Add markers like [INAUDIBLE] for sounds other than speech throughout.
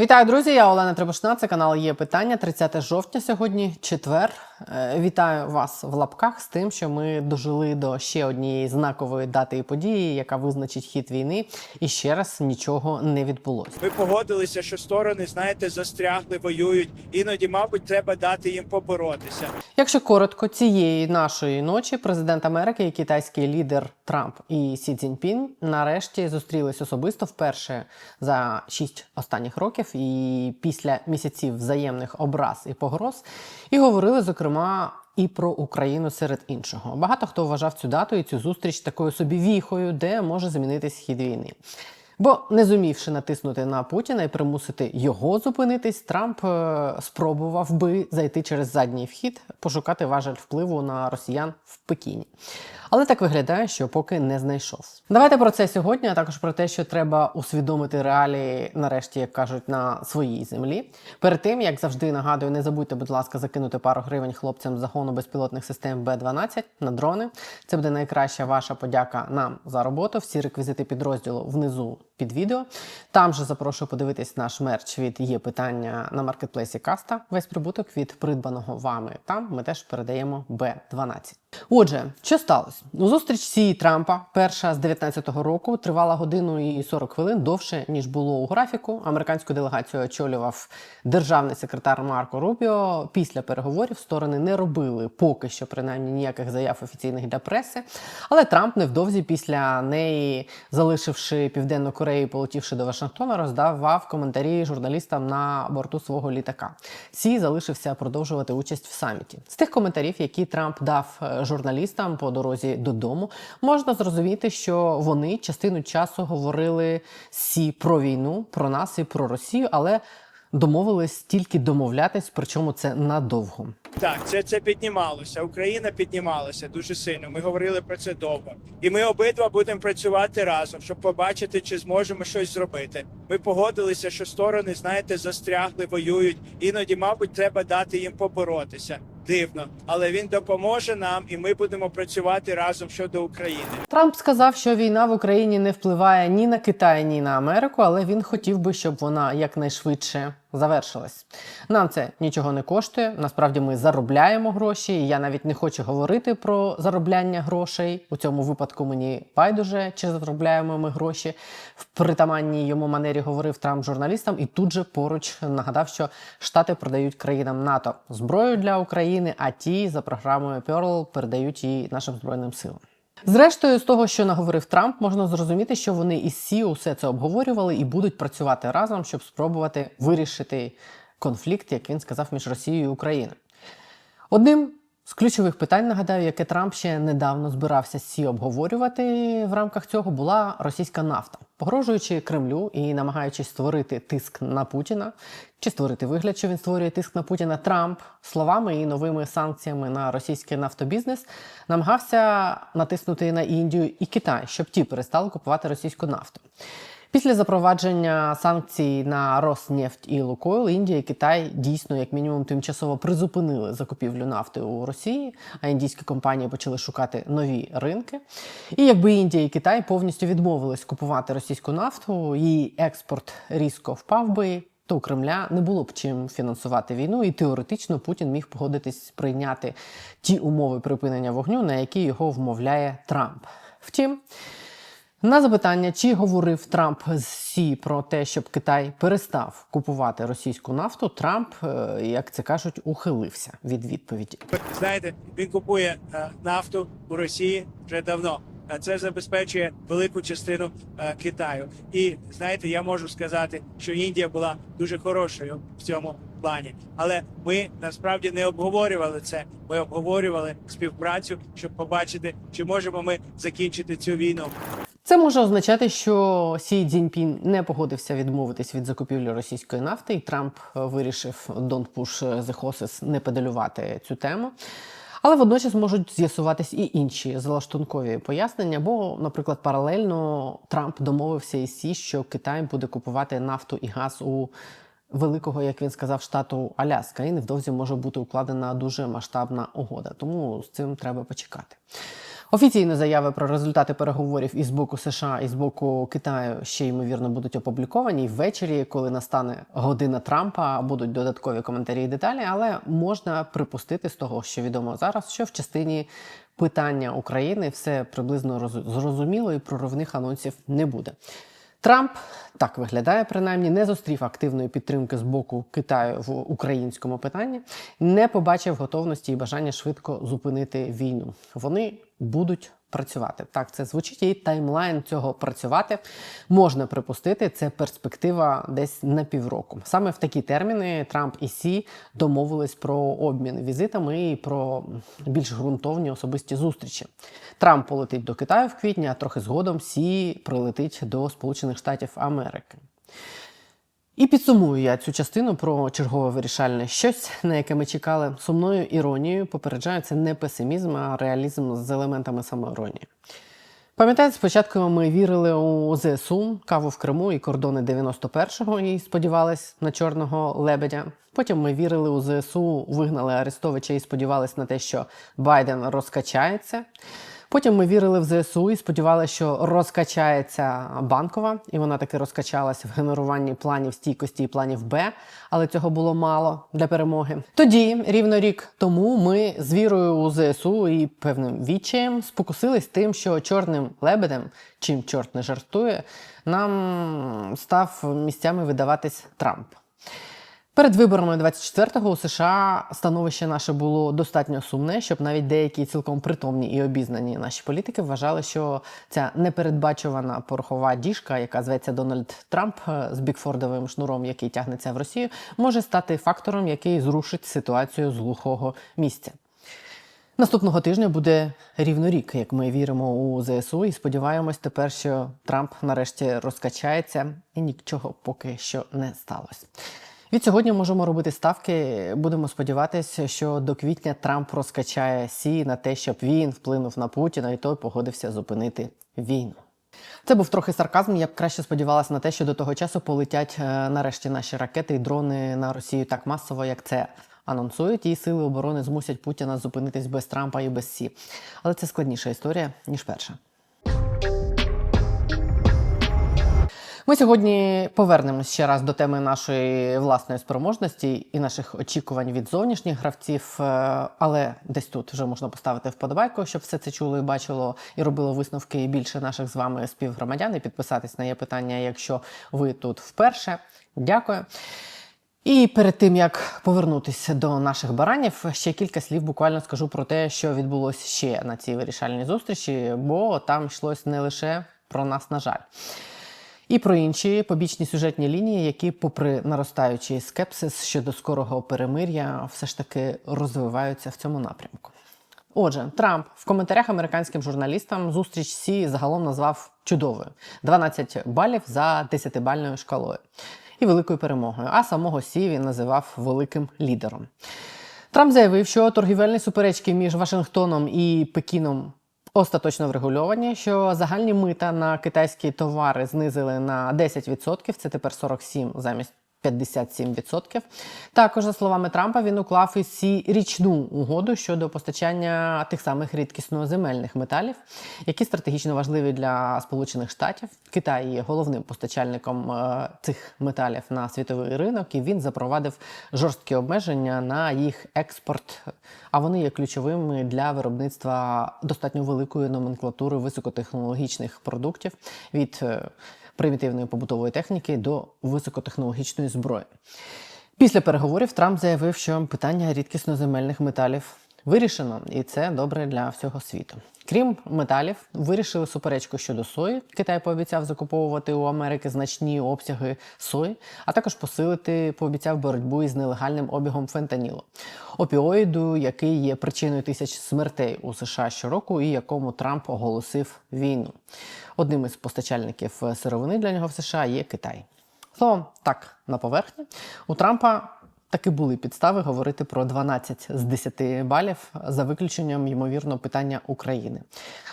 Вітаю, друзі! Я Олена Требушна. Це канал є питання. 30 жовтня сьогодні, четвер. Е, Вітаю вас в лапках з тим, що ми дожили до ще однієї знакової дати і події, яка визначить хід війни, і ще раз нічого не відбулося. Ми погодилися, що сторони, знаєте, застрягли, воюють. Іноді, мабуть, треба дати їм поборотися. Якщо коротко, цієї нашої ночі президент Америки і китайський лідер Трамп і Сі Цзіньпін нарешті зустрілись особисто вперше за шість останніх років, і після місяців взаємних образ і погроз, і говорили зокрема. І про Україну серед іншого. Багато хто вважав цю дату і цю зустріч такою собі віхою, де може змінитись хід війни. Бо не зумівши натиснути на Путіна і примусити його зупинитись, Трамп е, спробував би зайти через задній вхід, пошукати важель впливу на росіян в Пекіні. Але так виглядає, що поки не знайшов. Давайте про це сьогодні, а також про те, що треба усвідомити реалії, нарешті, як кажуть, на своїй землі. Перед тим, як завжди нагадую, не забудьте, будь ласка, закинути пару гривень хлопцям загону безпілотних систем Б-12 на дрони. Це буде найкраща ваша подяка нам за роботу. Всі реквізити підрозділу внизу під відео. Там же запрошую подивитись наш мерч від є питання на маркетплейсі Каста. Весь прибуток від придбаного вами. Там ми теж передаємо Б-12. Отже, що сталося? У зустріч Сі і Трампа, перша з 19-го року, тривала годину і 40 хвилин довше ніж було у графіку. Американську делегацію очолював державний секретар Марко Рубіо. Після переговорів сторони не робили поки що принаймні ніяких заяв офіційних для преси. Але Трамп невдовзі після неї, залишивши південну Корею, полетівши до Вашингтона, роздавав коментарі журналістам на борту свого літака. Сі залишився продовжувати участь в саміті. З тих коментарів, які Трамп дав е, журналістам по дорозі додому, можна зрозуміти, що вони частину часу говорили Сі про війну, про нас і про Росію, але домовились тільки домовлятись, причому це надовго. Так, це, це піднімалося. Україна піднімалася дуже сильно. Ми говорили про це довго. І ми обидва будемо працювати разом, щоб побачити, чи зможемо щось зробити. Ми погодилися, що сторони, знаєте, застрягли, воюють. Іноді, мабуть, треба дати їм поборотися. Дивно, але він допоможе нам, і ми будемо працювати разом щодо України. Трамп сказав, що війна в Україні не впливає ні на Китай, ні на Америку, але він хотів би, щоб вона якнайшвидше завершилась. Нам це нічого не коштує. Насправді ми заробляємо гроші. і Я навіть не хочу говорити про заробляння грошей. У цьому випадку мені байдуже, чи заробляємо ми гроші. В притаманній йому манері говорив Трамп журналістам, і тут же поруч нагадав, що Штати продають країнам НАТО зброю для України, а ті за програмою Pearl передають її нашим збройним силам. Зрештою, з того, що наговорив Трамп, можна зрозуміти, що вони із Сі усе це обговорювали і будуть працювати разом, щоб спробувати вирішити конфлікт, як він сказав, між Росією і Україною. Одним з ключових питань, нагадаю, яке Трамп ще недавно збирався з Сі обговорювати в рамках цього, була російська нафта, погрожуючи Кремлю і намагаючись створити тиск на Путіна, чи створити вигляд, що він створює тиск на Путіна. Трамп словами і новими санкціями на російський нафтобізнес намагався натиснути на Індію і Китай, щоб ті перестали купувати російську нафту. Після запровадження санкцій на Роснефть і Лукойл, Індія і Китай дійсно, як мінімум, тимчасово призупинили закупівлю нафти у Росії, а індійські компанії почали шукати нові ринки. І якби Індія і Китай повністю відмовились купувати російську нафту, її експорт різко впав би. То у Кремля не було б чим фінансувати війну, і теоретично Путін міг погодитись прийняти ті умови припинення вогню, на які його вмовляє Трамп. Втім, на запитання, чи говорив Трамп з Сі про те, щоб Китай перестав купувати російську нафту, Трамп, е, як це кажуть, ухилився від відповіді. Знаєте, він купує е, нафту у Росії вже давно. А це забезпечує велику частину е, Китаю. І знаєте, я можу сказати, що Індія була дуже хорошою в цьому плані. Але ми насправді не обговорювали це. Ми обговорювали співпрацю, щоб побачити, чи можемо ми закінчити цю війну. Це може означати, що Сі Цзіньпін не погодився відмовитись від закупівлі російської нафти, і Трамп е, вирішив Don't push the horses не педалювати цю тему. Але водночас можуть з'ясуватись і інші залаштункові пояснення, бо, наприклад, паралельно Трамп домовився із Сі, що Китай буде купувати нафту і газ у великого, як він сказав, штату Аляска, і невдовзі може бути укладена дуже масштабна угода. Тому з цим треба почекати. Офіційні заяви про результати переговорів із боку США і з боку Китаю ще ймовірно будуть опубліковані І ввечері, коли настане година Трампа, будуть додаткові коментарі і деталі, але можна припустити з того, що відомо зараз, що в частині питання України все приблизно роз- зрозуміло і проривних анонсів не буде. Трамп так виглядає, принаймні, не зустрів активної підтримки з боку Китаю в українському питанні, не побачив готовності і бажання швидко зупинити війну. Вони будуть працювати. Так, це звучить і таймлайн цього працювати можна припустити. Це перспектива десь на півроку. Саме в такі терміни Трамп і Сі домовились про обмін візитами і про більш ґрунтовні особисті зустрічі. Трамп полетить до Китаю в квітні, а трохи згодом Сі прилетить до Сполучених Штатів Америки. І підсумую я цю частину про чергове вирішальне щось, на яке ми чекали сумною іронією. Попереджаю, це не песимізм, а реалізм з елементами самоіронії. Пам'ятаєте, спочатку ми вірили у ЗСУ, каву в Криму і кордони 91-го і сподівались на чорного лебедя. Потім ми вірили у ЗСУ, вигнали Арестовича і сподівались на те, що Байден розкачається. Потім ми вірили в ЗСУ і сподівалися, що розкачається банкова, і вона таки розкачалась в генеруванні планів стійкості і планів Б, але цього було мало для перемоги. Тоді, рівно рік тому, ми з вірою у ЗСУ і певним відчаєм спокусились тим, що чорним лебедем, чим чорт не жартує, нам став місцями видаватись Трамп. Перед виборами 24-го у США становище наше було достатньо сумне, щоб навіть деякі цілком притомні і обізнані наші політики вважали, що ця непередбачувана порохова діжка, яка зветься Дональд Трамп е, з бікфордовим шнуром, який тягнеться в Росію, може стати фактором, який зрушить ситуацію з глухого місця. Наступного тижня буде рівно рік, як ми віримо у ЗСУ, і сподіваємось тепер, що Трамп нарешті розкачається, і нічого поки що не сталося. Від сьогодні можемо робити ставки. Будемо сподіватися, що до квітня Трамп розкачає Сі на те, щоб він вплинув на Путіна, і той погодився зупинити війну. Це був трохи сарказм. Я б краще сподівалася на те, що до того часу полетять е, нарешті наші ракети і дрони на Росію так масово, як це анонсують, і сили оборони змусять Путіна зупинитись без Трампа і без Сі. Але це складніша історія ніж перша. Ми сьогодні повернемось ще раз до теми нашої власної спроможності і наших очікувань від зовнішніх гравців. Е, Але десь тут вже можна поставити вподобайку, щоб все це чуло і бачило і робило висновки більше наших з вами співгромадян. І підписатись на є питання, якщо ви тут вперше. Дякую. І перед тим як повернутися до наших баранів, ще кілька слів буквально скажу про те, що відбулося ще на цій вирішальній зустрічі, бо там йшлось не лише про нас, на жаль. І про інші побічні сюжетні лінії, які, попри наростаючий скепсис щодо скорого перемир'я, все ж таки розвиваються в цьому напрямку. Отже, Трамп в коментарях американським журналістам зустріч Сі загалом назвав чудовою: 12 балів за 10-бальною шкалою і великою перемогою. А самого Сі він називав великим лідером. Трамп заявив, що торгівельні суперечки між Вашингтоном і Пекіном остаточно врегульовані, що загальні мита на китайські товари знизили на 10%, це тепер 47 замість 57%. Також, за словами Трампа, він уклав із Сі річну угоду щодо постачання тих самих рідкісноземельних металів, які стратегічно важливі для Сполучених Штатів. Китай є головним постачальником е, цих металів на світовий ринок, і він запровадив жорсткі обмеження на їх експорт. А вони є ключовими для виробництва достатньо великої номенклатури високотехнологічних продуктів від е, примітивної побутової техніки до високотехнологічної зброї. Після переговорів Трамп заявив, що питання рідкісноземельних металів вирішено, і це добре для всього світу. Крім металів, вирішили суперечку щодо сої. Китай пообіцяв закуповувати у Америки значні обсяги сої, а також посилити пообіцяв боротьбу із нелегальним обігом фентанілу, опіоїду, який є причиною тисяч смертей у США щороку, і якому Трамп оголосив війну. Одним із постачальників сировини для нього в США є Китай. Словом, так на поверхні у Трампа таки були підстави говорити про 12 з 10 балів за виключенням ймовірно питання України.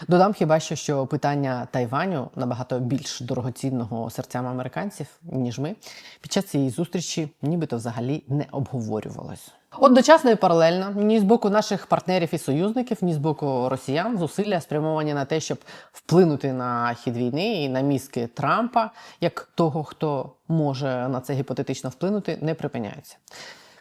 Додам хіба що, що питання Тайваню набагато більш дорогоцінного серцям американців ніж ми під час цієї зустрічі, нібито взагалі не обговорювалось. Одночасно і паралельно ні з боку наших партнерів і союзників, ні з боку росіян зусилля спрямовані на те, щоб вплинути на хід війни і на мізки Трампа, як того, хто може на це гіпотетично вплинути, не припиняються.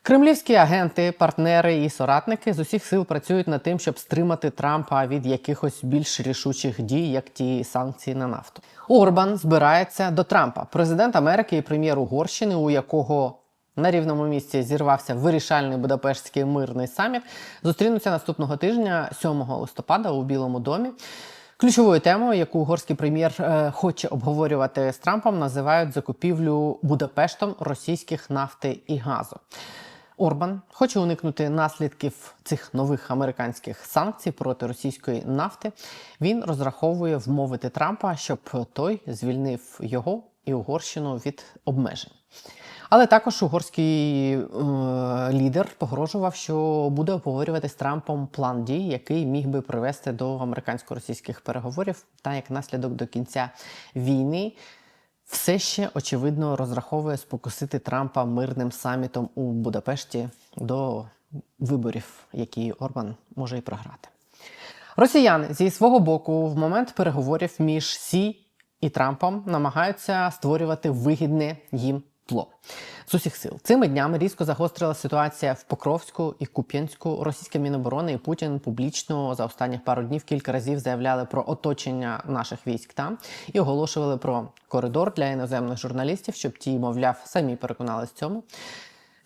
Кремлівські агенти, партнери і соратники з усіх сил працюють над тим, щоб стримати Трампа від якихось більш рішучих дій, як ті санкції на нафту. Орбан збирається до Трампа, президент Америки і прем'єр Угорщини, у якого на рівному місці зірвався вирішальний Будапештський мирний саміт. Зустрінуться наступного тижня, 7 листопада, у Білому домі. Ключовою темою, яку угорський прем'єр е, хоче обговорювати з Трампом, називають закупівлю Будапештом російських нафти і газу. Орбан хоче уникнути наслідків цих нових американських санкцій проти російської нафти. Він розраховує вмовити Трампа, щоб той звільнив його і Угорщину від обмежень. Але також угорський е, лідер погрожував, що буде обговорювати з Трампом план дій, який міг би привести до американсько-російських переговорів, та як наслідок до кінця війни все ще очевидно розраховує спокусити Трампа мирним самітом у Будапешті до виборів, які Орбан може і програти. Росіяни зі свого боку в момент переговорів між Сі і Трампом намагаються створювати вигідне їм тло з усіх сил. Цими днями різко загострила ситуація в Покровську і Куп'янську. Російське Міноборони і Путін публічно за останніх пару днів кілька разів заявляли про оточення наших військ там і оголошували про коридор для іноземних журналістів, щоб ті, мовляв, самі переконались в цьому.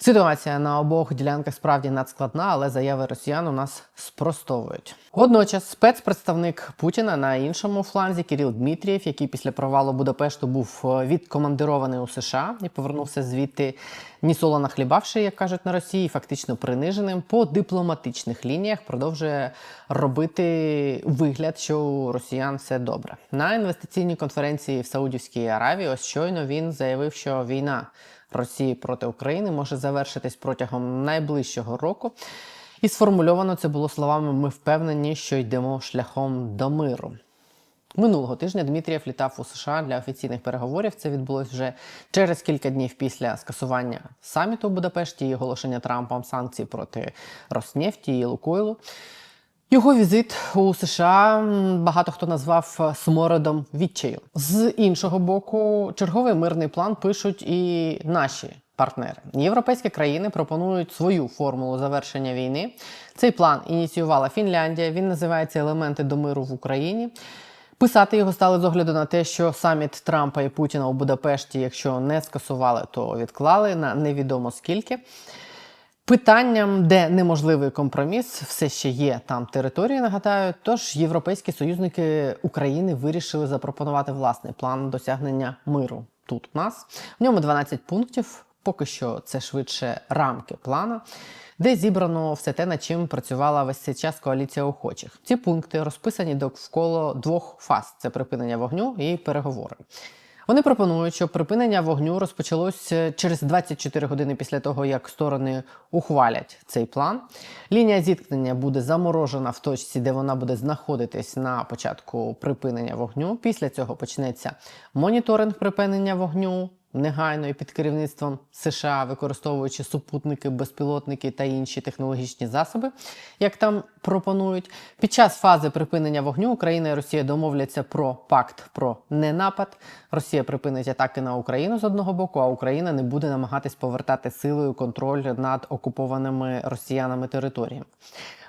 Ситуація на обох ділянках справді надскладна, але заяви росіян у нас спростовують. Водночас, спецпредставник Путіна на іншому фланзі Кирил Дмитрієв, який після провалу Будапешту був е, відкомандирований у США і повернувся звідти ні соло нахлібавши, як кажуть на Росії, фактично приниженим по дипломатичних лініях, продовжує робити вигляд, що у росіян все добре. На інвестиційній конференції в Саудівській Аравії ось щойно він заявив, що війна. Росії проти України може завершитись протягом найближчого року. І сформульовано це було словами: ми впевнені, що йдемо шляхом до миру. Минулого тижня Дмитрієв літав у США для офіційних переговорів. Це відбулось вже через кілька днів після скасування саміту у Будапешті і оголошення Трампом санкцій проти Роснефті і Лукойлу. Його візит у США багато хто назвав смородом відчаю. З іншого боку, черговий мирний план пишуть і наші партнери. Європейські країни пропонують свою формулу завершення війни. Цей план ініціювала Фінляндія. Він називається Елементи до миру в Україні. Писати його стали з огляду на те, що саміт Трампа і Путіна у Будапешті, якщо не скасували, то відклали на невідомо скільки. Питанням, де неможливий компроміс, все ще є там території, нагадаю. Тож європейські союзники України вирішили запропонувати власний план досягнення миру тут у нас. В ньому 12 пунктів. Поки що це швидше рамки плана, де зібрано все те, над чим працювала весь цей час коаліція охочих. Ці пункти розписані довкола двох фаз: це припинення вогню і переговори. Вони пропонують, щоб припинення вогню розпочалось через 24 години після того, як сторони ухвалять цей план. Лінія зіткнення буде заморожена в точці, де вона буде знаходитись на початку припинення вогню. Після цього почнеться моніторинг припинення вогню. Негайно і під керівництвом США, використовуючи супутники, безпілотники та інші технологічні засоби, як там пропонують. Під час фази припинення вогню Україна і Росія домовляться про пакт про ненапад. Росія припинить атаки на Україну з одного боку, а Україна не буде намагатись повертати силою контроль над окупованими росіянами територіями.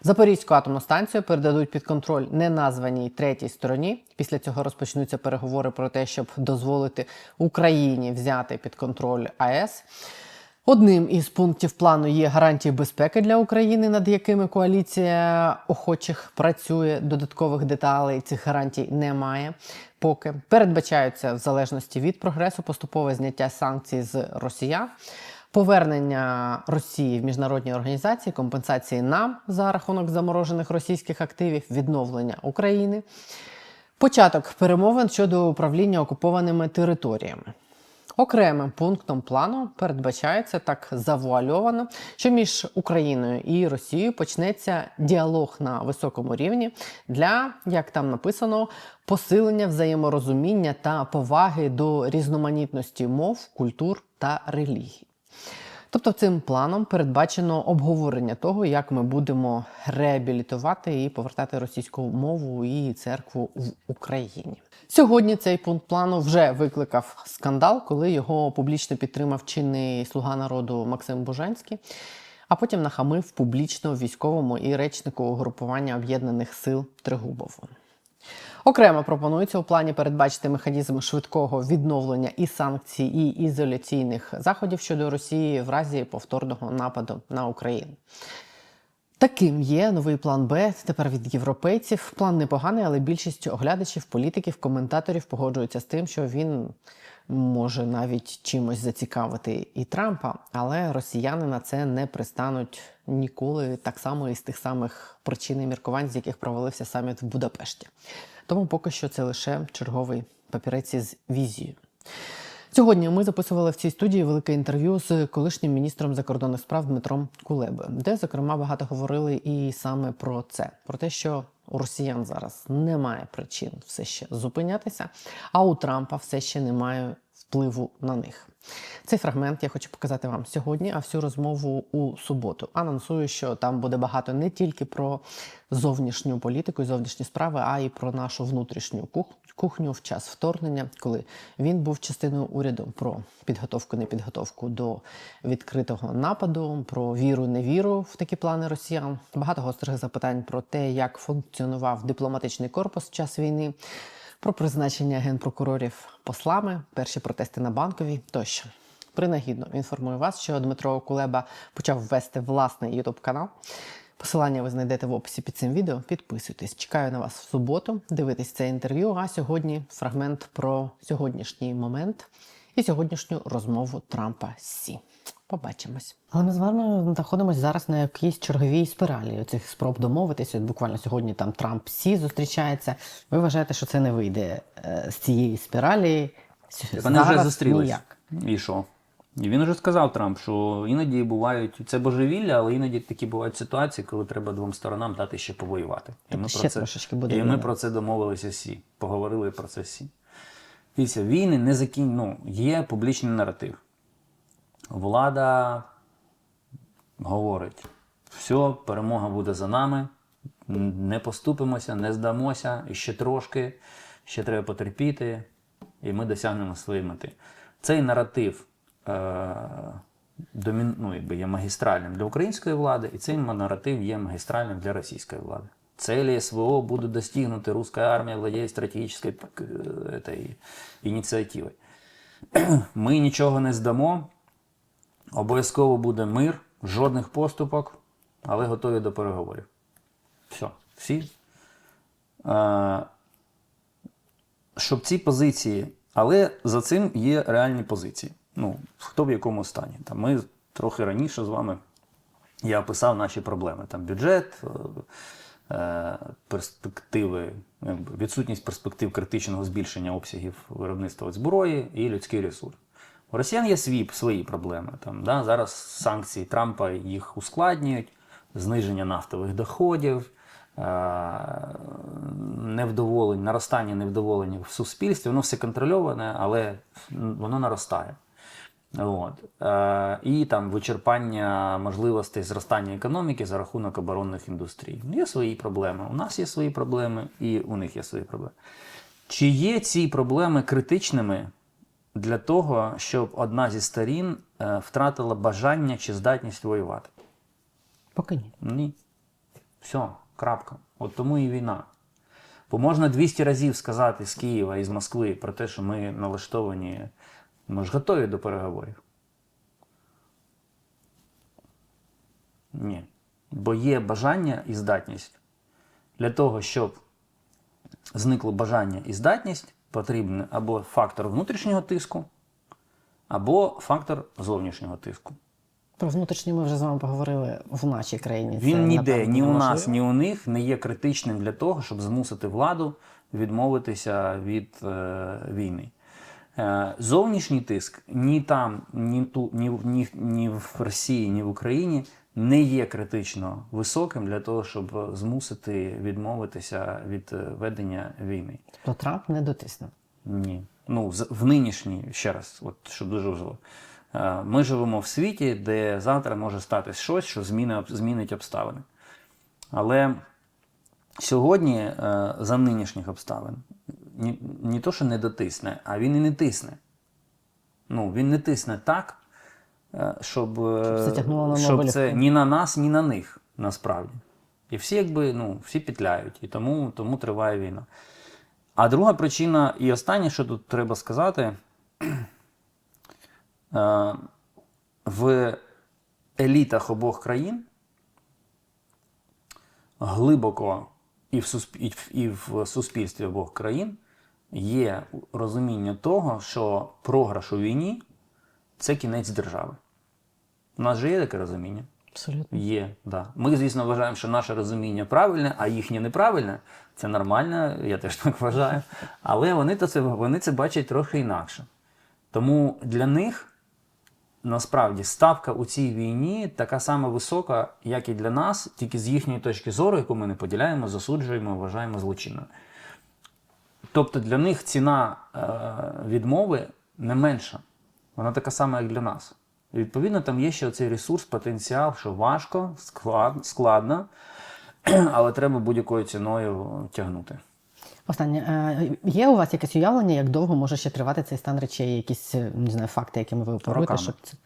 Запорізьку атомну станцію передадуть під контроль неназваній третій стороні. Після цього розпочнуться переговори про те, щоб дозволити Україні взяти під контроль АЕС. Одним із пунктів плану є гарантії безпеки для України, над якими коаліція охочих працює. Додаткових деталей цих гарантій немає. Поки передбачаються в залежності від прогресу поступове зняття санкцій з росіян. Повернення Росії в міжнародні організації, компенсації нам за рахунок заморожених російських активів, відновлення України, початок перемовин щодо управління окупованими територіями. Окремим пунктом плану передбачається так завуальовано, що між Україною і Росією почнеться діалог на високому рівні для, як там написано, посилення взаєморозуміння та поваги до різноманітності мов, культур та релігій. Тобто, цим планом передбачено обговорення того, як ми будемо реабілітувати і повертати російську мову і церкву в Україні. Сьогодні цей пункт плану вже викликав скандал, коли його публічно підтримав чинний слуга народу Максим Бужанський, а потім нахамив публічно військовому і речнику угрупування об'єднаних сил Тригубову. Окремо пропонується у плані передбачити механізм швидкого відновлення і санкцій, і ізоляційних заходів щодо Росії в разі повторного нападу на Україну. Таким є новий план Б тепер від європейців. План непоганий, але більшість оглядачів, політиків, коментаторів погоджуються з тим, що він може навіть чимось зацікавити і Трампа, але росіяни на це не пристануть ніколи, так само із тих самих причин і міркувань, з яких провалився саміт в Будапешті. Тому поки що це лише черговий папірець з візією. Сьогодні ми записували в цій студії велике інтерв'ю з колишнім міністром закордонних справ Дмитром Кулебою, де зокрема багато говорили і саме про це: про те, що у росіян зараз немає причин все ще зупинятися, а у Трампа все ще немає впливу на них. Цей фрагмент я хочу показати вам сьогодні, а всю розмову у суботу. Анонсую, що там буде багато не тільки про зовнішню політику і зовнішні справи, а й про нашу внутрішню кухню в час вторгнення, коли він був частиною уряду про підготовку, непідготовку до відкритого нападу, про віру, невіру в такі плани росіян. Багато гострих запитань про те, як функціонував дипломатичний корпус в час війни про призначення генпрокурорів послами, перші протести на банковій тощо. Принагідно інформую вас, що Дмитро Кулеба почав вести власний ютуб канал. Посилання ви знайдете в описі під цим відео. Підписуйтесь. Чекаю на вас в суботу. Дивитесь це інтерв'ю. А сьогодні фрагмент про сьогоднішній момент і сьогоднішню розмову Трампа з Сі. Побачимось. Але ми з вами знаходимося зараз на якійсь черговій спіралі цих спроб домовитися. Буквально сьогодні там Трамп Сі зустрічається. Ви вважаєте, що це не вийде е, з цієї спіралі? Вони вже зустрілись. ніяк. І що? І він вже сказав Трамп, що іноді бувають це божевілля, але іноді такі бувають ситуації, коли треба двом сторонам дати ще повоювати. І ми, ще про це, буде і ми про це домовилися всі. Поговорили про це всі. Дивіться, війни не закін... ну, є публічний наратив Влада говорить: все, перемога буде за нами, не поступимося, не здамося, і ще трошки, ще треба потерпіти, і ми досягнемо своєї мети. Цей наратив е, домін... ну, якби є магістральним для української влади, і цей наратив є магістральним для російської влади. Цели СВО будут достигнуты, русская армия владеет стратегической так, э, этой ініціативою. [CLEARS THROAT] Ми нічого не здамо, обов'язково буде мир, жодних поступок, але готові до переговорів. Все, всі. Е, щоб ці позиції, але за цим є реальні позиції. Ну, хто в якому стані. Там ми трохи раніше з вами я описав наші проблеми. Там бюджет, е, е, перспективи, відсутність перспектив критичного збільшення обсягів виробництва зброї і людський ресурс. У росіян є свої, свої проблеми. Там, да? Зараз санкції Трампа їх ускладнюють, зниження нафтових доходів, е, невдоволення, наростання невдоволення в суспільстві. Воно все контрольоване, але воно наростає. От. Е, і там вичерпання можливостей зростання економіки за рахунок оборонних індустрій. Є свої проблеми. У нас є свої проблеми, і у них є свої проблеми. Чи є ці проблеми критичними для того, щоб одна зі сторін е, втратила бажання чи здатність воювати? Поки ні. Ні. Все, крапка. От тому і війна. Бо можна 200 разів сказати з Києва і з Москви про те, що ми налаштовані, ми ж готові до переговорів. Ні. Бо є бажання і здатність. Для того, щоб зникло бажання і здатність, потрібен або фактор внутрішнього тиску, або фактор зовнішнього тиску. Про внутрішній ми вже з вами поговорили в нашій країні. Це, Він ніде, напевно, ні у нас, ні у них не є критичним для того, щоб змусити владу відмовитися від е, війни. Е, зовнішній тиск ні там, ні, ту, ні, ні, ні в Росії, ні в Україні не є критично високим для того, щоб змусити відмовитися від е, ведення війни. То Трамп не дотиснув. Ні. Ну, в нинішній, ще раз, от, щоб дуже важливо. Е, Ми живемо в світі, де завтра може статись щось, що зміни, змінить обставини. Але сьогодні, е, за нинішніх обставин, ні, то, що не дотисне, а він і не тисне. Ну, він не тисне так, щоб, е, Щоб це на щоб це ні на нас, ні на них насправді. І всі, якби, ну, всі петляють, і тому, тому триває війна. А друга причина, і останнє, що тут треба сказати, [CLEARS THROAT] е, в елітах обох країн глибоко і в, сусп... і в суспільстві обох країн є розуміння того, що програш у війні це кінець держави. У нас же є таке розуміння? Абсолютно. Є, да. Ми, звісно, вважаємо, що наше розуміння правильне, а їхнє неправильне. Це нормально, я теж так вважаю. Але вони, то це, вони це бачать трохи інакше. Тому для них насправді ставка у цій війні така сама висока, як і для нас, тільки з їхньої точки зору, яку ми не поділяємо, засуджуємо, вважаємо злочинною. Тобто для них ціна е, відмови не менша. Вона така сама, як для нас. І відповідно, там є ще цей ресурс, потенціал, що важко, склад, складно, [CLEARS THROAT] але треба будь-якою ціною тягнути. Останнє. Е, Є у вас якесь уявлення, як довго може ще тривати цей стан речей, якісь е, не знаю, факти, якими ви оперуєте, щоб це.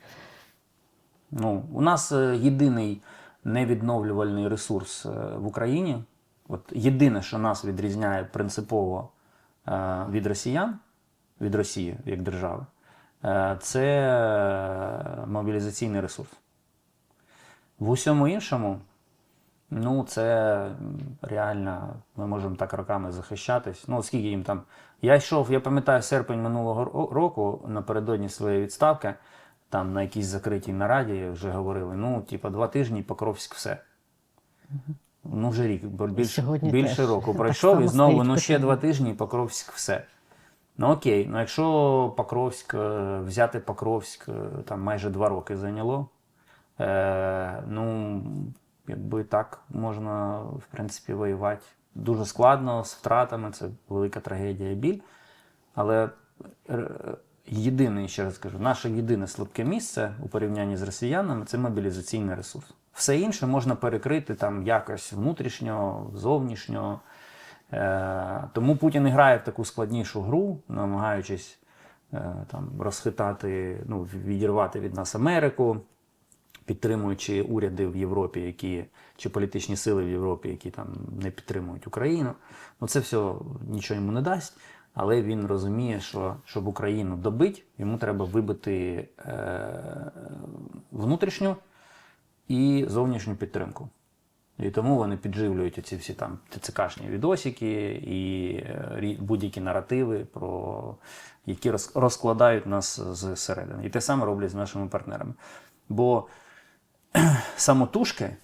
Ну, у нас е, єдиний невідновлювальний ресурс в Україні. От єдине, що нас відрізняє принципово від росіян, від Росії як держави, це е, мобілізаційний ресурс. В усьому іншому, ну, це реально, ми можемо так роками захищатись. Ну, скільки їм там. Я йшов, я пам'ятаю, серпень минулого року, напередодні своєї відставки, там на якійсь закритій нараді вже говорили: ну, типа, два тижні, Покровськ все. Ну, вже рік, бо більше, більше року пройшов, і знову ну, ще два тижні, Покровськ все. Ну окей, ну якщо Покровськ, е, взяти Покровськ, е, там майже два роки зайняло. Е, ну, якби так можна, в принципі, воювати. Дуже складно, з втратами, це велика трагедія і біль. Але е, єдине, ще раз кажу, наше єдине слабке місце у порівнянні з росіянами це мобілізаційний ресурс. Все інше можна перекрити там якось внутрішньо, зовнішньо. Е, тому Путін і грає в таку складнішу гру, намагаючись е, там, розхитати, ну, відірвати від нас Америку, підтримуючи уряди в Європі, які, чи політичні сили в Європі, які там не підтримують Україну. Ну, це все нічого йому не дасть. Але він розуміє, що щоб Україну добити, йому треба вибити е, внутрішню і зовнішню підтримку. І тому вони підживлюють оці всі там ТЦКшні відосики і е, будь-які наративи, про які розкладають нас зсередини. І те саме роблять з нашими партнерами. Бо [CLEARS THROAT] самотужки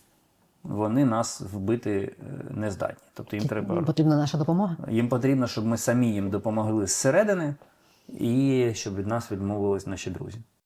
вони нас вбити е, не здатні. Тобто їм треба Їм потрібна наша допомога. їм потрібно, щоб ми самі їм допомогли зсередини, і щоб від нас відмовились наші друзі.